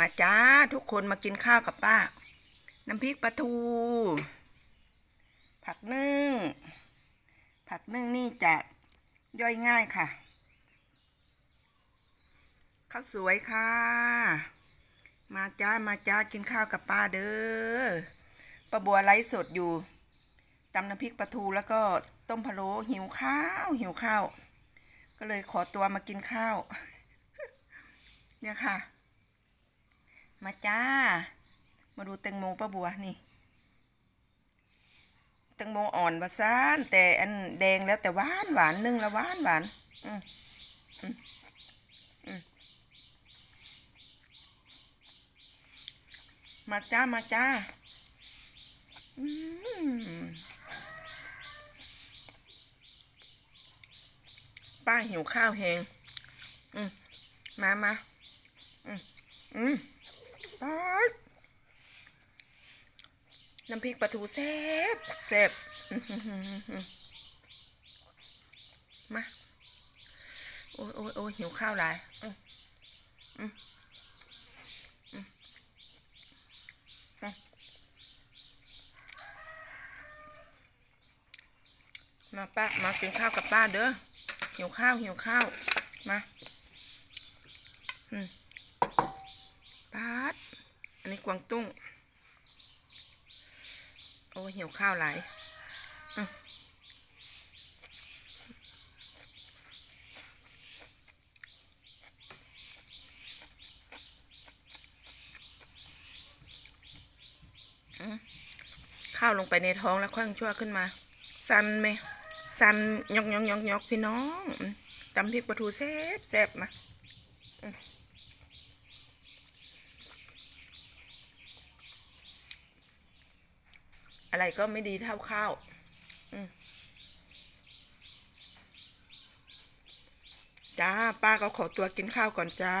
มาจ้าทุกคนมากินข้าวกับป้า น้ำพริกปลาทู ผักนึ่ง ผักนึ่งนี่จะย่อยง่ายค่ะ ข้าวสวยค่ะ มาจ้ามาจ้ากินข้าวกับป้าเด้อป้าบัวไลฟ์สดอยู่ตำน้ำพริกปลาทูแล้วก็ต้มพะโล้หิวข้าวหิวข้าว ก็เลยขอตัวมากินข้าว เนี่ยค่ะ มาจ้า มาดูแตงโมป้าบัวนี่แตงโมอ่อนวาซานแต่อันแดงแล้วแต่หวานหวานนึ่งแล้วหวานหวานอืมมาจ้า มาจ้าป้าหิวข้าวแหงอืมมามาอืมอืม น้ำพริกปลาทูแซ่บแซ่บมา โอ้ยโอ้ยโอ้ยหิวข้าวหลายมาป้า มากินข้าวกับป้าเด้อ หิวข้าวหิวข้าว มาป้า นนี้กวางตุ้ง โอ้ยหิวข้าวหลายข้าวลงไปในท้องแล้วค่อยชั่วขึ้นมา สันไหมสันยอกยอกยอกยอกพี่น้องตำพริกปลาทูแซ่บแซ่บมา อะไรก็ไม่ดีเท่าข้าวอืมจ้า ป้าก็ขอตัวกินข้าวก่อนจ้า